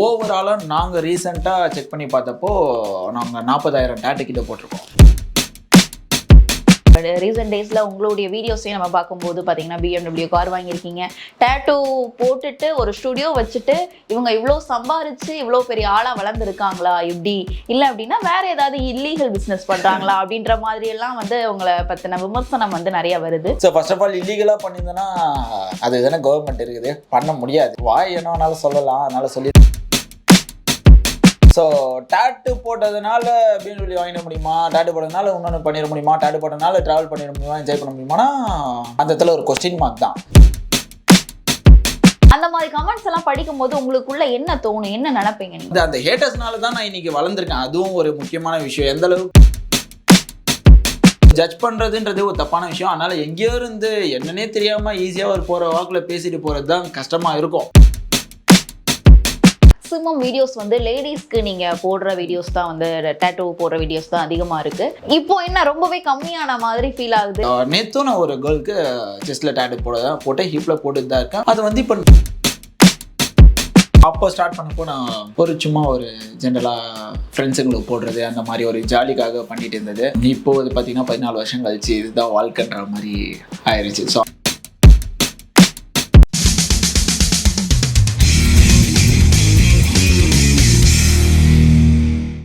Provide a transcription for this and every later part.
ஓவராலாக நாங்கள் ரீசெண்டாக செக் பண்ணி பார்த்தப்போ நாங்கள் நாற்பதாயிரம் டேட்டு கிட்ட போட்டிருக்கோம். ரீசெண்ட் டேஸில் உங்களுடைய வீடியோஸையும் நம்ம பார்க்கும்போது பார்த்தீங்கன்னா பிஎம்டபிள்யூ கார் வாங்கியிருக்கீங்க. டேட்டூ போட்டுட்டு ஒரு ஸ்டுடியோ வச்சுட்டு இவங்க இவ்வளோ சம்பாரிச்சு இவ்வளோ பெரிய ஆளாக வளர்ந்துருக்காங்களா இப்படி இல்லை அப்படின்னா வேற ஏதாவது இல்லீகல் பிஸ்னஸ் பண்ணுறாங்களா அப்படின்ற மாதிரி எல்லாம் வந்து உங்களை பற்றின விமர்சனம் வந்து நிறைய வருது. ஸோ ஃபர்ஸ்ட் ஆஃப் ஆல் இல்லீகலாக பண்ணியிருந்தேன்னா அது தானே கவர்மெண்ட் இருக்குது. பண்ண முடியாது. வாய் என்ன வேணாலும் சொல்லலாம். அதனால சொல்லி ஸோ டேட்டு போட்டதுனால பிஎன்டபிள்யூ வாங்கிட முடியுமா? டேட்டு போட்டதுனால இன்னொன்று பண்ணிட முடியுமா? டேட்டு போட்டதுனால ட்ராவல் பண்ணிட முடியுமா? என்ஜாய் பண்ண முடியுமானா? அந்த இடத்துல ஒரு கொஸ்டின் மார்க் தான். அந்த மாதிரி கமெண்ட்ஸ் எல்லாம் படிக்கும்போது உங்களுக்குள்ள என்ன தோணும்? என்ன நினைப்பீங்க இந்த அந்த ஹேட்டர்ஸ்னால தான் நான் இன்னைக்கு வளர்ந்துருக்கேன். அதுவும் ஒரு முக்கியமான விஷயம். எந்த அளவுக்கு ஜட்ஜ் பண்றதுன்றது ஒரு தப்பான விஷயம். அதனால எங்கேயோ இருந்து என்னன்னே தெரியாம ஈஸியா ஒரு போற வாக்குல பேசிட்டு போறது தான் கஷ்டமா இருக்கும். மேக்ஸிமம் வீடியோஸ் வந்து லேடிஸ்க்கு நீங்க போடுற வீடியோஸ் தான் வந்து டேட்டூ போடுற வீடியோஸ் தான் அதிகமா இருக்கு. இப்போ என்ன ரொம்பவே கம்மியான மாதிரி ஃபீல் ஆகுது? ஆஹ் நேத்தும் நான் ஒரு கேர்ளுக்கு செஸ்ட்ல டேட்டு போட போட்டு ஹிப்ல போட்டு தான் இருக்கேன். அது வந்து இப்போ அப்போ ஸ்டார்ட் பண்ணப்போ நான் ஒரு சும்மா ஒரு ஜென்ரலாக ஃப்ரெண்ட்ஸுங்களுக்கு போடுறது அந்த மாதிரி ஒரு ஜாலிக்காக பண்ணிட்டு இருந்தது. இப்போ இது பார்த்தீங்கன்னா பதினாலு வருஷம் கழிச்சு இதுதான் வாழ்க்கைன்ற மாதிரி ஆயிடுச்சு ஸோ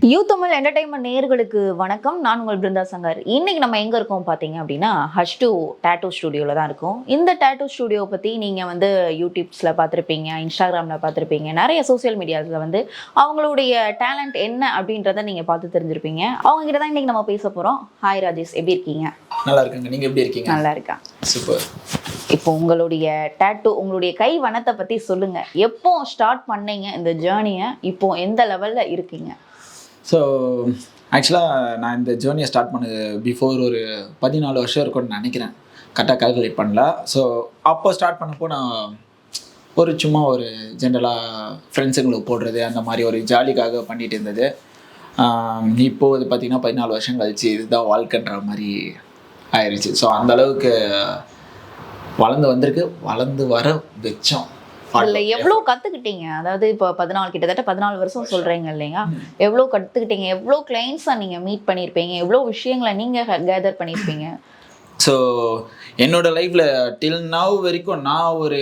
யூ தமிழ் என்டர்டைன்மெண்ட் நேயர்களுக்கு வணக்கம். நான் உங்கள் பிருந்தா சங்கர். இன்னைக்கு நம்ம எங்க இருக்கோம் பார்த்தீங்க அப்படின்னா ஹஷ் டூ டேட்டூ ஸ்டுடியோவில் தான் இருக்கோம். இந்த டேட்டூ ஸ்டுடியோ பற்றி நீங்கள் வந்து யூடியூப்ஸில் பார்த்துருப்பீங்க இன்ஸ்டாகிராமில் பார்த்துருப்பீங்க நிறைய சோஷியல் மீடியாஸில் வந்து அவங்களுடைய டேலண்ட் என்ன அப்படின்றத நீங்கள் பார்த்து தெரிஞ்சிருப்பீங்க. அவங்க கிட்ட தான் இன்னைக்கு நம்ம பேச போகிறோம் ஹாய் ராஜேஷ் எப்படி இருக்கீங்க? நல்லா இருக்குங்க. நீங்கள் எப்படி இருக்கீங்க? நல்லா இருக்கேன். சூப்பர் இப்போ உங்களுடைய டேட்டூ உங்களுடைய கை வனத்தை பற்றி சொல்லுங்க. எப்போ ஸ்டார்ட் பண்ணீங்க இந்த ஜேர்னியை இப்போ எந்த லெவலில் இருக்கீங்க? ஸோ ஆக்சுவலாக நான் இந்த ஜேர்னியை ஸ்டார்ட் பண்ணது பிஃபோர் ஒரு பதினாலு வருஷம் இருக்கும்னு நினைக்கிறேன். கரெக்டாக கால்குலேட் பண்ணல. ஸோ அப்போ ஸ்டார்ட் பண்ணப்போ நான் ஒரு சும்மா ஒரு ஜென்ரலாக ஃப்ரெண்ட்ஸுங்களுக்கு போடுறது அந்த மாதிரி ஒரு ஜாலிக்காக பண்ணிகிட்டு இருந்தது. இப்போது இது பார்த்திங்கன்னா பதினாலு வருஷம் கழிச்சு இதுதான் வாழ்க்கைன்ற மாதிரி ஆயிடுச்சு ஸோ அந்தளவுக்கு வளர்ந்து வந்திருக்கு. வளர்ந்து வர வச்சோம். அதுல எவ்வளோ கத்துக்கிட்டீங்க? அதாவது இப்போ பதினாலு கிட்டத்தட்ட பதினாலு வருஷம் சொல்றீங்க இல்லையா? எவ்வளோ கத்துக்கிட்டீங்க? எவ்வளோ கிளைண்ட்ஸை நீங்க மீட் பண்ணியிருப்பீங்க எவ்வளோ விஷயங்களை நீங்க கேதர் பண்ணியிருப்பீங்க ஸோ என்னோட லைஃப்பில் டில் நவ் வரைக்கும் நான் ஒரு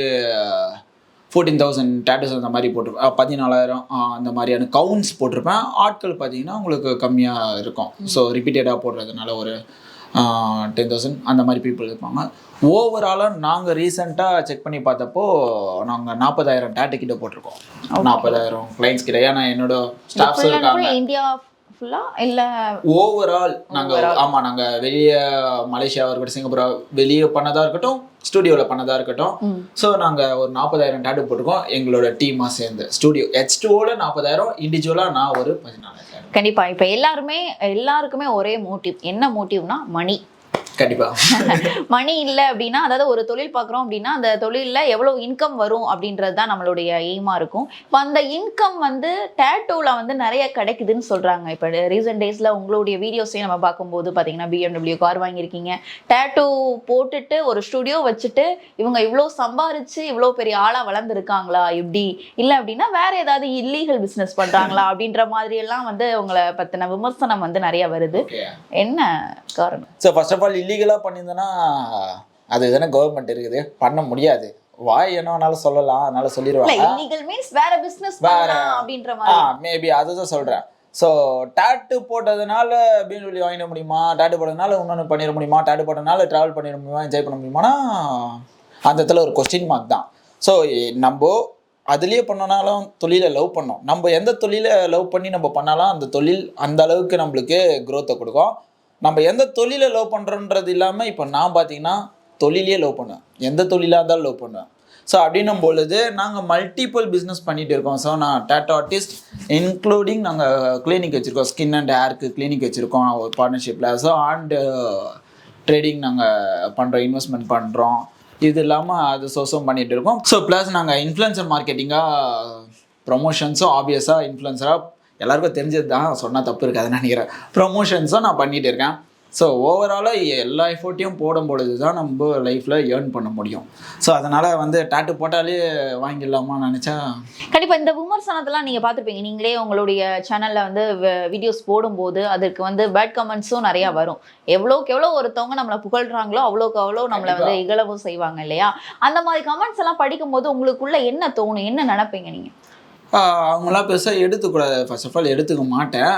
ஃபோர்டீன் தௌசண்ட் டேட்டஸ் அந்த மாதிரி போட்டிருப்பேன் பதினாலாயிரம் அந்த மாதிரியான கவுண்ட்ஸ் போட்டிருப்பேன். ஆட்கள் பார்த்தீங்கன்னா உங்களுக்கு கம்மியாக இருக்கும். ஸோ ரிப்பீட்டடாக போடுறதுனால ஒரு டென் தௌசண்ட் அந்த மாதிரி பீப்புள் இருப்பாங்க. ஓவராலாக நாங்கள் ரீசெண்டாக செக் பண்ணி பார்த்தப்போ நாங்கள் நாற்பதாயிரம் டேட்டு கிட்ட போட்டிருக்கோம். நாற்பதாயிரம் clients கிட்ட. ஏன்னா என்னோட ஸ்டாஃப்ஸ் இருக்காங்க. இந்தியா ஃபுல்லா இல்ல ஓவரால் நாங்க ஆமா நாங்க வெளிய மலேசியாவா இருக்கட்டும் சிங்கப்பூரா வெளியே பண்ணதா இருக்கட்டும் ஸ்டுடியோல பண்ணதா இருக்கட்டும். ஸோ நாங்க ஒரு நாற்பதாயிரம் டேட்டு போட்டிருக்கோம். எங்களோட டீமா சேர்ந்து. ஸ்டுடியோ ஹெச் டூவோட நாற்பதாயிரம் இண்டிவிஜுவலா நான் ஒரு பதினாலாயிரம். கண்டிப்பா. இப்போ எல்லாருமே எல்லாருக்குமே ஒரே மோட்டிவ் என்ன மோட்டிவ்னா மணி கண்டிப்பா. மணி இல்லை அப்படின்னா அதாவது ஒரு தொழில் பார்க்குறோம் அப்படின்னா அந்த தொழிலில் எவ்வளோ இன்கம் வரும் அப்படின்றது தான் நம்மளுடைய எய்மாக இருக்கும். இப்போ அந்த இன்கம் வந்து டேட்டூவில் வந்து நிறைய கிடைக்குதுன்னு சொல்கிறாங்க இப்போ ரீசெண்ட் டேஸில் உங்களுடைய வீடியோஸையும் நம்ம பார்க்கும்போது பார்த்தீங்கன்னா பிஎம்டபிள்யூ கார் வாங்கியிருக்கீங்க. டேட்டூ போட்டுட்டு ஒரு ஸ்டுடியோ வச்சுட்டு இவங்க இவ்வளோ சம்பாரிச்சு இவ்வளோ பெரிய ஆளாக வளர்ந்துருக்காங்களா இப்படி இல்லை அப்படின்னா வேற ஏதாவது இல்லீகல் பிஸ்னஸ் பண்ணுறாங்களா அப்படின்ற மாதிரி எல்லாம் வந்து உங்களை பற்றின விமர்சனம் வந்து நிறைய வருது. என்ன காரணம்? ஸோ ஃபர்ஸ்ட் ஆஃப் ஆல் இல்லீகலாக பண்ணியிருந்தேன்னா அது தானே கவர்மெண்ட் இருக்குது. பண்ண முடியாது. வாய் என்ன வேணாலும் சொல்லலாம். அதனால சொல்லிடுவாங்க இல்லீகல் மீன்ஸ் வேற பிசினஸ் வேற. பண்ணலாம் அப்படின்ற ஆ மாதிரி மேபி அதுதான் சொல்கிறேன் ஸோ டேட்டு போட்டதுனால பிஎன்டபிள்யூ வாங்கிட முடியுமா? டேட்டு போட்டதுனால இன்னொன்று பண்ணிட முடியுமா? டேட்டு போட்டதுனால ட்ராவல் பண்ணிட முடியுமா? என்ஜாய் பண்ண முடியுமானா அந்த இடத்துல ஒரு கொஸ்டின் மார்க் தான். ஸோ நம்ம அதுலேயே பண்ணனாலும் தொழிலை லவ் பண்ணோம். நம்ம எந்த தொழிலை லவ் பண்ணி நம்ம பண்ணாலும் அந்த தொழில் அந்த அளவுக்கு நம்மளுக்கு growth-அ கொடுக்கும். நம்ம எந்த தொழிலை லவ் பண்ணுறோன்றது இல்லாமல் இப்போ நான் பார்த்தீங்கன்னா தொழிலே லவ் பண்ணுவேன். எந்த தொழிலாக இருந்தாலும் லவ் பண்ணுவேன். ஸோ அப்படின்னும் பொழுது நாங்கள் மல்டிபிள் பிஸ்னஸ் பண்ணிட்டு இருக்கோம். ஸோ நான் டேட்டா ஆர்டிஸ்ட் இன்க்ளூடிங் நாங்கள் கிளினிக் வச்சுருக்கோம். ஸ்கின் அண்ட் ஹேருக்கு கிளினிக் வச்சுருக்கோம். ஒரு பார்ட்னர்ஷிப்பில் ஸோ ஆண்டு ட்ரேடிங் நாங்கள் பண்ணுறோம் இன்வெஸ்ட்மெண்ட் பண்ணுறோம் இது இல்லாமல் அது சோர்ஸும் பண்ணிகிட்டு இருக்கோம். ஸோ ப்ளஸ் நாங்கள் இன்ஃப்ளூயன்சர் மார்க்கெட்டிங்காக ப்ரொமோஷன்ஸும் ஆப்வியஸாக இன்ஃப்ளூயன்சராக எல்லாருக்கும் தெரிஞ்சது தான் சொன்னால் தப்பு இருக்காதுன்னு நினைக்கிறேன். ப்ரொமோஷன்ஸும் நான் பண்ணிட்டு இருக்கேன். ஸோ ஓவராலாக எல்லா எஃபோர்ட்டையும் போடும் பொழுது தான் நம்ம லைஃப்பில் ஏர்ன் பண்ண முடியும். ஸோ அதனால் வந்து டாட்டு போட்டாலே வாங்கிடலாமா நினச்சா கண்டிப்பா இந்த விமர்சனத்தெல்லாம் நீங்க பார்த்திருப்பீங்க. நீங்களே உங்களுடைய சேனல்ல வந்து வீடியோஸ் போடும்போது அதுக்கு வந்து பேட் கமெண்ட்ஸும் நிறைய வரும். எவ்வளோக்கு எவ்வளோ ஒருத்தவங்க நம்மளை புகழ்றாங்களோ அவ்வளோக்கு அவ்வளோ நம்மளை வந்து இகழவும் செய்வாங்க இல்லையா? அந்த மாதிரி கமெண்ட்ஸ் எல்லாம் படிக்கும்போது உங்களுக்குள்ள என்ன தோணும்? என்ன நினைப்பீங்க நீங்க? ஆஹ் அவங்களாம் பெருசாக எடுத்துக்கூடாது ஃபர்ஸ்ட் ஆஃப் ஆல் எடுத்துக்க மாட்டேன்.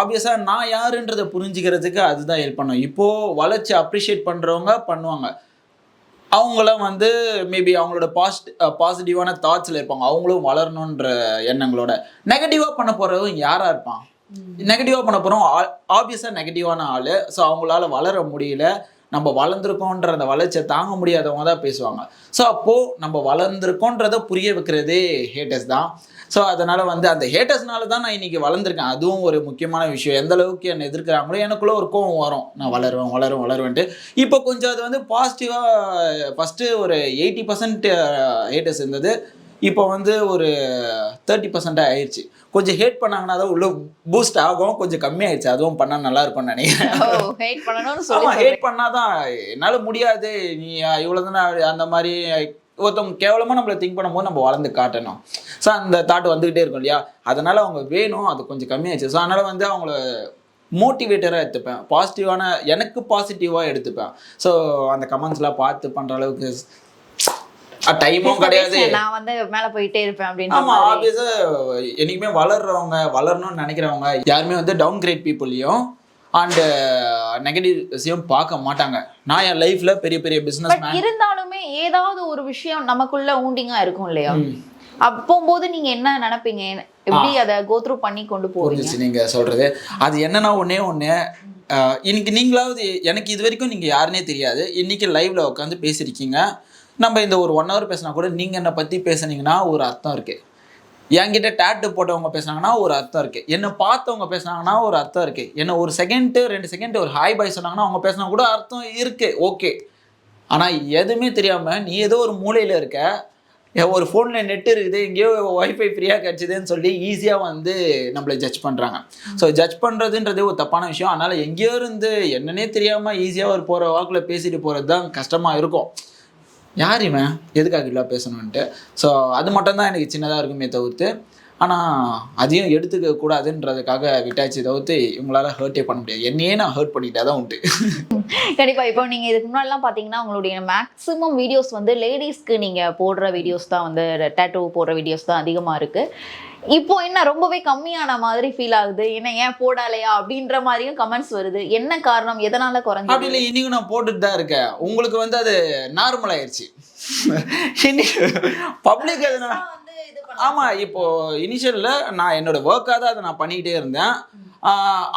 ஆப்வியஸாக நான் யாருன்றதை புரிஞ்சுக்கிறதுக்கு அதுதான் ஹெல்ப் பண்ணும். இப்போது வளர்ச்சி அப்ரிஷியேட் பண்ணுறவங்க பண்ணுவாங்க. அவங்களாம் வந்து மேபி அவங்களோட பாசிட் பாசிட்டிவான தாட்ஸில் இருப்பாங்க. அவங்களும் வளரணுன்ற எண்ணங்களோட. நெகட்டிவாக பண்ண போகிறவங்க யாராக இருப்பான்? நெகட்டிவாக பண்ண போகிறோம் ஆப்வியஸாக நெகட்டிவான ஆள். ஸோ அவங்களால வளர முடியல. நம்ம வளர்ந்துருக்கோன்ற அந்த வளர்ச்சியை தாங்க முடியாதவங்க தான் பேசுவாங்க. ஸோ அப்போது நம்ம வளர்ந்துருக்கோன்றதை புரிய வைக்கிறதே ஹேட்டர்ஸ் தான். ஸோ அதனால் வந்து அந்த ஹேட்டர்ஸ்னால தான் நான் இன்னைக்கு வளர்ந்துருக்கேன். அதுவும் ஒரு முக்கியமான விஷயம். எந்த அளவுக்கு என்னை எதிர்க்கிறாங்களோ எனக்குள்ளே ஒரு கோவம் வரும். நான் வளருவேன் வளருவேன் வளருவேன்ட்டு. இப்போ கொஞ்சம் அது வந்து பாசிட்டிவாக ஃபஸ்ட்டு ஒரு எயிட்டி பர்சன்ட் ஹேட்டர்ஸ் இருந்தது. இப்போ வந்து ஒரு தேர்ட்டி பர்சன்டாக ஆயிடுச்சு. கொஞ்சம் ஹேட் பண்ணாங்கன்னா தான் உள்ள பூஸ்ட் ஆகும். கொஞ்சம் கம்மியாயிடுச்சு அதுவும் பண்ணால் நல்லா இருக்கும்னு நினைக்கிறேன். ஓ ஹேட் ஹேட் பண்ணாதான் என்னால முடியாது. நீ இவ்வளவு தானே அந்த மாதிரி ஒருத்தவங்க கேவலமா நம்மள திங்க் பண்ணும்போது நம்ம வளர்ந்து காட்டணும். ஸோ அந்த தாட் வந்துகிட்டே இருக்கும் இல்லையா? அதனால அவங்க வேணும். அது கொஞ்சம் கம்மியாச்சு ஸோ அதனால வந்து அவங்கள மோட்டிவேட்டராக எடுத்துப்பேன். பாசிட்டிவான எனக்கு பாசிட்டிவாக எடுத்துப்பேன். ஸோ அந்த கமெண்ட்ஸ்லாம் பார்த்து பண்ணுற அளவுக்கு டைமும் கிடையாது. நான் வந்து மேல போயிட்டே இருப்பேன் அப்படின்னு ஆமா ஆப்வியஸா என்னைக்குமே வளர்றவங்க வளரணும்னு நினைக்கிறவங்க யாருமே வந்து டவுன் கிரேட் பீப்புளையும் அண்டு நெகட்டிவ்ஸையும் பார்க்க மாட்டாங்க. நான் என் லைஃப்ல பெரிய பெரிய பிஸ்னஸ் பட் இருந்தாலுமே ஏதாவது ஒரு விஷயம் நமக்குள்ள ஊண்டிங்கா இருக்கும் இல்லையா? அப்போம்போது நீங்க என்ன நினைப்பீங்க? எப்படி அதை கோத்ரூ பண்ணி கொண்டு போவீங்க நீங்க சொல்றது. அது என்னன்னா ஒண்ணே ஒண்ணு ஆஹ் இன்னைக்கு நீங்களாவது எனக்கு இது வரைக்கும் நீங்க யாருனே தெரியாது. இன்னைக்கு லைவ்ல உட்காந்து பேசியிருக்கீங்க. நம்ம இந்த ஒரு ஒன் ஹவர் பேசினா கூட நீங்கள் என்னை பற்றி பேசுனீங்கன்னா ஒரு அர்த்தம் இருக்குது என்கிட்ட டேட்டு போட்டவங்க பேசுனாங்கன்னா ஒரு அர்த்தம் இருக்குது என்னை பார்த்தவங்க பேசுனாங்கன்னா ஒரு அர்த்தம் இருக்குது என்ன ஒரு செகண்டு ரெண்டு செகண்ட் ஒரு ஹாய் பாய் சொன்னாங்கன்னா அவங்க பேசினா கூட அர்த்தம் இருக்குது ஓகே ஆனால் எதுவுமே தெரியாமல் நீ ஏதோ ஒரு மூலையில் இருக்க ஒரு ஃபோனில் நெட் இருக்குது எங்கேயோ ஒய்ஃபை ஃப்ரீயாக கிடச்சிதுன்னு சொல்லி ஈஸியாக வந்து நம்மளை ஜட்ஜ் பண்ணுறாங்க ஸோ ஜட்ஜ் பண்ணுறதுன்றது ஒரு தப்பான விஷயம். அதனால் எங்கேயோ இருந்து என்னன்னே தெரியாமல் ஈஸியாக ஒரு போகிற வாக்கில் பேசிட்டு போகிறது தான் கஷ்டமாக இருக்கும். யார் இவன்? எதுக்காக இல்லை பேசணுன்ட்டு ஸோ அது மட்டும்தான் எனக்கு சின்னதாக இருக்குமே தவிர்த்து ஆனால் அதையும் எடுத்துக்க கூடாதுன்றதுக்காக விட்டாச்சு தவிர்த்து இவங்களால ஹர்ட்டே பண்ண முடியாது. என்னையே நான் ஹர்ட் பண்ணிட்டா தான் உண்டு. கண்டிப்பாக இப்போ நீங்கள் இதுக்கு முன்னாடிலாம் பார்த்தீங்கன்னா உங்களுடைய மேக்ஸிமம் வீடியோஸ் வந்து லேடிஸ்க்கு நீங்கள் போடுற வீடியோஸ் தான் வந்து டேட்டூ போடுற வீடியோஸ் தான் அதிகமாக இருக்குது இப்போ என்ன ரொம்பவே கம்மியான மாதிரி ஃபீல் ஆகுது. என்ன ஏன் போடலையா அப்படின்ற மாதிரியும் கமெண்ட்ஸ் வருது. என்ன காரணம்? எதனால அப்படி குறைஞ்சது இல்லை இன்னைக்கும் நான் போட்டுட்டு தான் இருக்கேன். உங்களுக்கு வந்து அது நார்மல் ஆயிடுச்சு இன்னைக்கு பப்ளிக் அது நான் ஆமா இப்போ இனிஷியல்ல நான் என்னோட ஒர்க்காக தான் அதை நான் பண்ணிக்கிட்டே இருந்தேன்.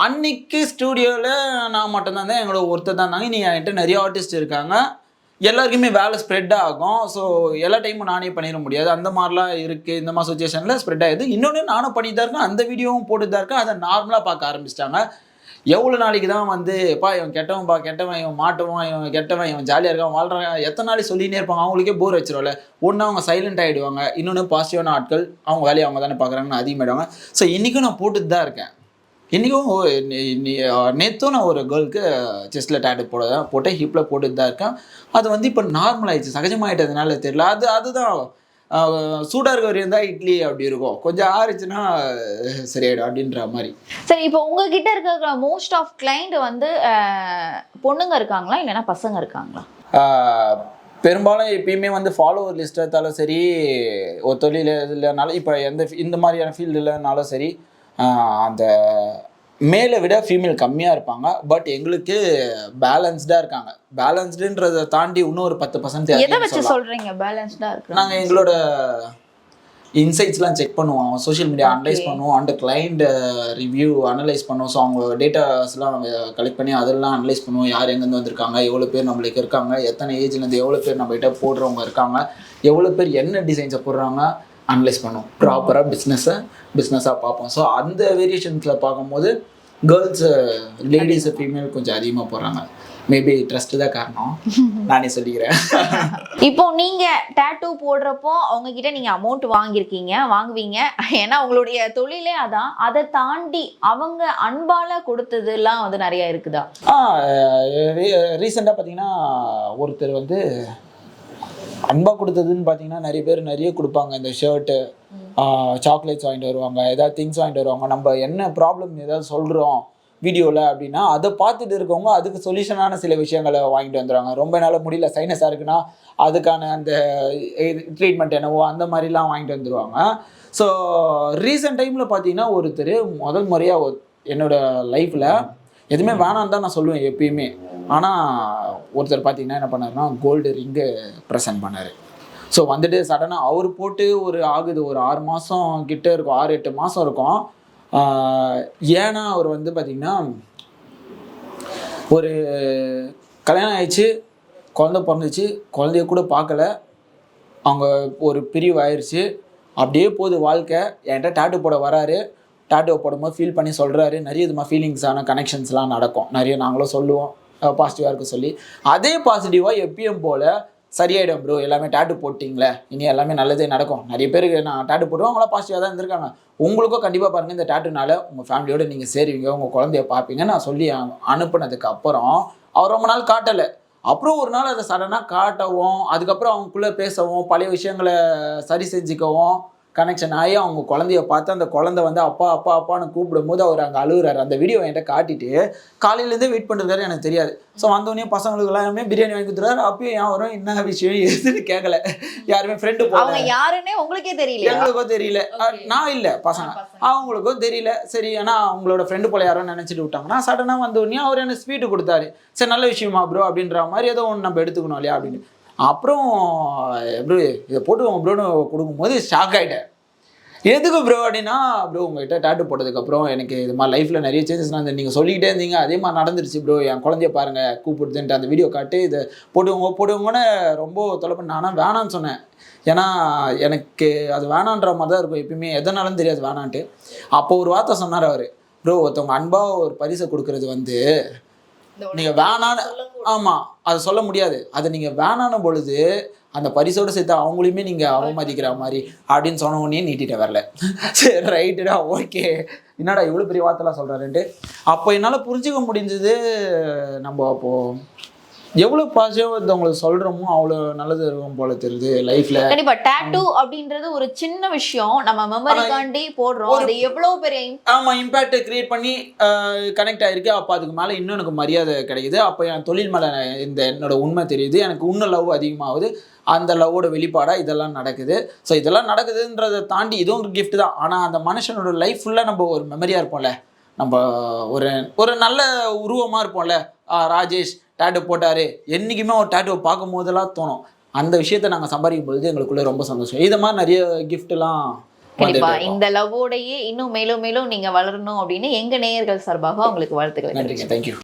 அன்னைக்கு ஸ்டூடியோவில் நான் மட்டும்தான் இருந்தேன். என்னோட ஒருத்தர் தான் இருந்தாங்க. நீ என்கிட்ட நிறைய ஆர்டிஸ்ட் இருக்காங்க. எல்லாருக்குமே வேலை ஸ்ப்ரெட் ஆகும். ஸோ எல்லா டைமும் நானே பண்ணிட முடியாது. அந்த மாதிரிலாம் இருக்குது இந்த மாதிரி சுச்சுவேஷனில் ஸ்ப்ரெட் ஆகுது. இன்னொன்று நானும் பண்ணிட்டு தான் இருக்கேன். அந்த வீடியோவும் போட்டு தான் இருக்கேன். அதை நார்மலாக பார்க்க ஆரம்பிச்சிட்டாங்க. எவ்வளோ நாளைக்கு தான் வந்து பா இவன் கெட்டவன் பா கெட்டவன் இவன் மாட்டவன் இவன் கெட்டவன் இவன் ஜாலியாக இருக்கான் வாழ்கிறான் எத்தனை நாளைக்கு சொல்லினே இருப்பாங்க. அவங்களுக்கே போர் வச்சிரும்ல. ஒன்று அவங்க சைலண்ட் ஆகிடுவாங்க இன்னொன்று பாசிட்டிவான ஆட்கள் அவங்க வேலையை அவங்க தானே பார்க்குறாங்கன்னு அதிகமாகிடுவாங்க ஸோ இன்றைக்கும் நான் போட்டுட்டு தான் இருக்கேன். இன்றைக்கும் நேற்றும் நான் ஒரு கேர்ளுக்கு செஸ்ட்டில் டேட்டு போட போட்டேன் ஹிப்பில் போட்டுட்டு தான் இருக்கேன். அது வந்து இப்போ நார்மல் ஆயிடுச்சு சகஜமாயிட்டதுனால தெரியல. அது அதுதான். ஆஹ் சூடா இருக்க வரையும் தான் இட்லி அப்படி இருக்கும். கொஞ்சம் ஆறுச்சுன்னா சரியாயிடும் அப்படின்ற மாதிரி. சரி இப்போ உங்ககிட்ட இருக்க மோஸ்ட் ஆஃப் கிளைண்ட் வந்து பொண்ணுங்க இருக்காங்களா? இல்லைன்னா பசங்க இருக்காங்களா? பெரும்பாலும் எப்பயுமே வந்து ஃபாலோவர் லிஸ்ட் எடுத்தாலும் சரி ஒரு தொழில் இல்லைனாலும் இப்போ எந்த இந்த மாதிரியான ஃபீல்டு இல்லைனாலும் சரி அந்த மேலை விட ஃபீமேல் கம்மியாக இருப்பாங்க. பட் எங்களுக்கு பேலன்ஸ்டாக இருக்காங்க. பேலன்ஸ்டுன்றதை தாண்டி இன்னும் ஒரு பத்து பர்சன்ட் எதை வச்சு சொல்றீங்க? பேலன்ஸ்டா இருக்கு நாங்கள் எங்களோட இன்சைட்ஸ்லாம் செக் பண்ணுவோம். சோஷியல் மீடியா அனலைஸ் பண்ணுவோம். அண்ட் கிளைண்ட் ரிவ்யூ அனலைஸ் பண்ணுவோம். ஸோ அவங்க டேட்டாஸ்லாம் கலெக்ட் பண்ணி அதெல்லாம் அனலைஸ் பண்ணுவோம். யார் எங்கேருந்து வந்திருக்காங்க? எவ்வளோ பேர் நம்மளுக்கு இருக்காங்க? எத்தனை ஏஜ்லேருந்து எவ்வளோ பேர் நம்மகிட்ட போடுறவங்க இருக்காங்க? எவ்வளோ பேர் என்ன டிசைன்ஸை போடுறாங்க? அனலைஸ் பண்ணுவோம் ப்ராப்பராக பிஸ்னஸை பிஸ்னஸாக பார்ப்போம். ஸோ அந்த வேரியேஷன்ஸில் பார்க்கும்போது கேர்ள்ஸ் லேடிஸ் ஃபீமேல் கொஞ்சம் அதிகமாக போடுறாங்க. மேபி ட்ரஸ்ட் தான் காரணம். நானே சொல்லிக்கிறேன். இப்போ நீங்க டேட்டூ போடுறப்போ அவங்க கிட்ட நீங்க அமௌண்ட் வாங்கியிருக்கீங்க வாங்குவீங்க. ஏன்னா உங்களுடைய தொழிலே அதான். அதை தாண்டி அவங்க அன்பால கொடுத்ததெல்லாம் வந்து நிறைய இருக்குதா? ரீசெண்டாக பார்த்தீங்கன்னா ஒருத்தர் வந்து அன்பாக கொடுத்ததுன்னு பார்த்தீங்கன்னா நிறைய பேர் நிறைய கொடுப்பாங்க. இந்த ஷர்ட்டு சாக்லேட்ஸ் வாங்கிட்டு வருவாங்க ஏதாவது திங்ஸ் வாங்கிட்டு வருவாங்க. நம்ம என்ன ப்ராப்ளம் ஏதாவது சொல்கிறோம் வீடியோவில் அப்படின்னா அதை பார்த்துட்டு இருக்கவங்க அதுக்கு சொல்யூஷனான சில விஷயங்களை வாங்கிட்டு வந்துடுவாங்க ரொம்ப நாள் முடியல சைனஸாக இருக்குன்னா அதுக்கான அந்த ட்ரீட்மெண்ட் என்னவோ அந்த மாதிரிலாம் வாங்கிட்டு வந்துடுவாங்க ஸோ ரீசெண்ட் டைமில் பார்த்தீங்கன்னா ஒருத்தர் முதல் முறையாக என்னோட லைஃப்பில் எதுவுமே வேணான்னு தான் நான் சொல்லுவேன் எப்பயுமே. ஆனால் ஒருத்தர் பார்த்தீங்கன்னா என்ன பண்ணாருன்னா கோல்டு ரிங்கு ப்ரெசென்ட் பண்ணார். ஸோ வந்துட்டு சடனாக அவர் போட்டு ஒரு ஆகுது. ஒரு ஆறு மாதம் கிட்ட இருக்கும். ஆறு எட்டு மாதம் இருக்கும். ஏன்னா அவர் வந்து பார்த்திங்கன்னா ஒரு கல்யாணம் ஆயிடுச்சு குழந்த பிறந்துச்சு குழந்தைய கூட பார்க்கல அவங்க ஒரு பிரிவு ஆயிடுச்சு அப்படியே போகுது வாழ்க்கை. என்கிட்ட டேட்டு போட வராரு. டேட்டோ போடும்போது ஃபீல் பண்ணி சொல்கிறாரு நிறைய விதமாக ஃபீலிங்ஸான கனெக்ஷன்ஸ்லாம் நடக்கும். நிறைய நாங்களும் சொல்லுவோம். பாசிட்டிவாக இருக்க சொல்லி. அதே பாசிட்டிவாக எப்பயும் போல் சரியாயிடும் ப்ரோ எல்லாமே டேட்டு போட்டிங்களே. இனி எல்லாமே நல்லதே நடக்கும். நிறைய பேருக்கு நான் டேட்டு போடுவோம் அவங்களாம் பாசிட்டிவாக தான் இருந்திருக்காங்க. உங்களுக்கும் கண்டிப்பாக பாருங்கள் இந்த டேட்டுனால உங்கள் ஃபேமிலியோடு நீங்கள் சேருவீங்க. உங்கள் குழந்தைய பார்ப்பீங்க நான் சொல்லி அனுப்புனதுக்கு அப்புறம் அவர் ரொம்ப நாள் காட்டலை. அப்புறம் ஒரு நாள் அதை சடனாக காட்டவும் அதுக்கப்புறம் அவங்களுக்குள்ளே பேசவும் பழைய விஷயங்களை சரி செஞ்சுக்கவும் கனெக்ஷன் ஆகி அவங்க குழந்தைய பார்த்து அந்த குழந்தை வந்து அப்பா அப்பா அப்பான்னு கூப்பிடும்போது அவர் அங்கே அழுகுறாரு. அந்த வீடியோ என்கிட்ட காட்டிட்டு காலையிலேருந்தே வெயிட் பண்ணிருக்காரு எனக்கு தெரியாது. ஸோ வந்தோடனே பசங்களுக்கு எல்லாமே பிரியாணி வாங்கி கொடுத்துறாரு அப்பயும் ஏன் வரும்? என்ன விஷயம்? எதுன்னு கேட்கல யாருமே ஃப்ரெண்டு அவங்க யாருன்னே உங்களுக்கே தெரியல. அஹ், Okay. நான் இல்லை பசங்க. அவங்களுக்கும் தெரியல. சரி ஏன்னா அவங்களோட ஃப்ரெண்டு போல யாரோ நினைச்சிட்டு விட்டாங்கன்னா சடனாக வந்த உடனே அவர் எனக்கு ஸ்வீட்டு கொடுத்தாரு. சரி நல்ல விஷயமா ப்ரோ அப்படின்ற மாதிரி ஏதோ ஒன்று நம்ம எடுத்துக்கணும் இல்லையா அப்படின்னு. அப்புறம் ப்ரோ இதை போட்டு ப்ரோன்னு கொடுக்கும்போது ஷாக் ஆகிட்டேன் எதுக்கு ப்ரோ அப்படின்னா ப்ரோ உங்ககிட்ட டேட்டு போட்டதுக்கப்புறம் எனக்கு இது மாதிரி லைஃப்பில் நிறைய சேஞ்சஸ் நான் நீங்கள் சொல்லிக்கிட்டே இருந்தீங்க. அதே மாதிரி நடந்துருச்சு ப்ரோ என் குழந்தைய பாருங்கள் கூப்பிடுதுன்ட்டு அந்த வீடியோ காட்டு இதை போட்டுவங்க போட்டுவங்கன்னு ரொம்ப தொலை பண்ண ஆனால் வேணான்னு சொன்னேன். ஏன்னா எனக்கு அது வேணான்ற மாதிரி தான் இருக்கும் எப்பயுமே. எதனாலும் தெரியாது வேணான்ட்டு. அப்போ ஒரு வார்த்தை சொன்னார் அவர். ப்ரோ ஒருத்தவங்க அன்பாக ஒரு பரிசை கொடுக்கறது வந்து நீங்கள் வேணான்னு ஆமாம் அதை சொல்ல முடியாது. அதை நீங்கள் வேணான பொழுது அந்த பரிசோடு சேர்த்து அவங்களையுமே நீங்கள் அவமதிக்கிற மாதிரி அப்படின்னு சொன்ன உடனே நீட்டிட்ட வரல. சரி ரைட்டுடா ஓகே என்னடா இவ்வளோ பெரிய வார்த்தைலாம் சொல்கிறாருன்ட்டு அப்போ என்னால் புரிஞ்சுக்க முடிஞ்சது நம்ம அப்போது எவ்வளோ பாசிட்டிவாக ஒருத்தவங்களுக்கு சொல்கிறோமோ அவ்வளோ நல்லது இருக்கும் போல தெரியுது லைஃப்பில் கண்டிப்பா டேட்டூ அப்படின்றது ஒரு சின்ன விஷயம். நம்ம மெமரிக்காண்டி போடுறோம். ஒரு- அது எவ்வளவு பெரிய ஆமாம் இம்பேக்டை கிரியேட் பண்ணி கனெக்ட் ஆகிருக்கு அப்போ அதுக்கு மேலே இன்னும் எனக்கு மரியாதை கிடைக்குது. அப்போ என் தொழில் மேலே இந்த என்னோட உண்மை தெரியுது. எனக்கு இன்னும் லவ் அதிகமாகுது. அந்த லவ்வோட வெளிப்பாடாக இதெல்லாம் நடக்குது. ஸோ இதெல்லாம் நடக்குதுன்றதை தாண்டி இதுவும் ஒரு gift தான். ஆனால் அந்த மனுஷனோட லைஃப் ஃபுல்லாக நம்ம ஒரு மெமரியாக இருப்போம்ல. நம்ம ஒரு ஒரு நல்ல உருவமாக இருப்போம்ல. ராஜேஷ். டேட்டு போட்டார். என்றைக்குமே ஒரு டேட்டுவை பார்க்கும் போதெல்லாம் தோணும். அந்த விஷயத்தை நாங்கள் சம்பாதிக்கும் பொழுது எங்களுக்குள்ள ரொம்ப சந்தோஷம். இது மாதிரி நிறைய கிஃப்ட்லாம் கண்டிப்பா. இந்த லவ்வோடையே இன்னும் மேலும் மேலும் நீங்க வளரணும் அப்படின்னு எங்க நேயர்கள் சார்பாக உங்களுக்கு வாழ்த்துக்கள் நன்றிங்க. தேங்க்யூ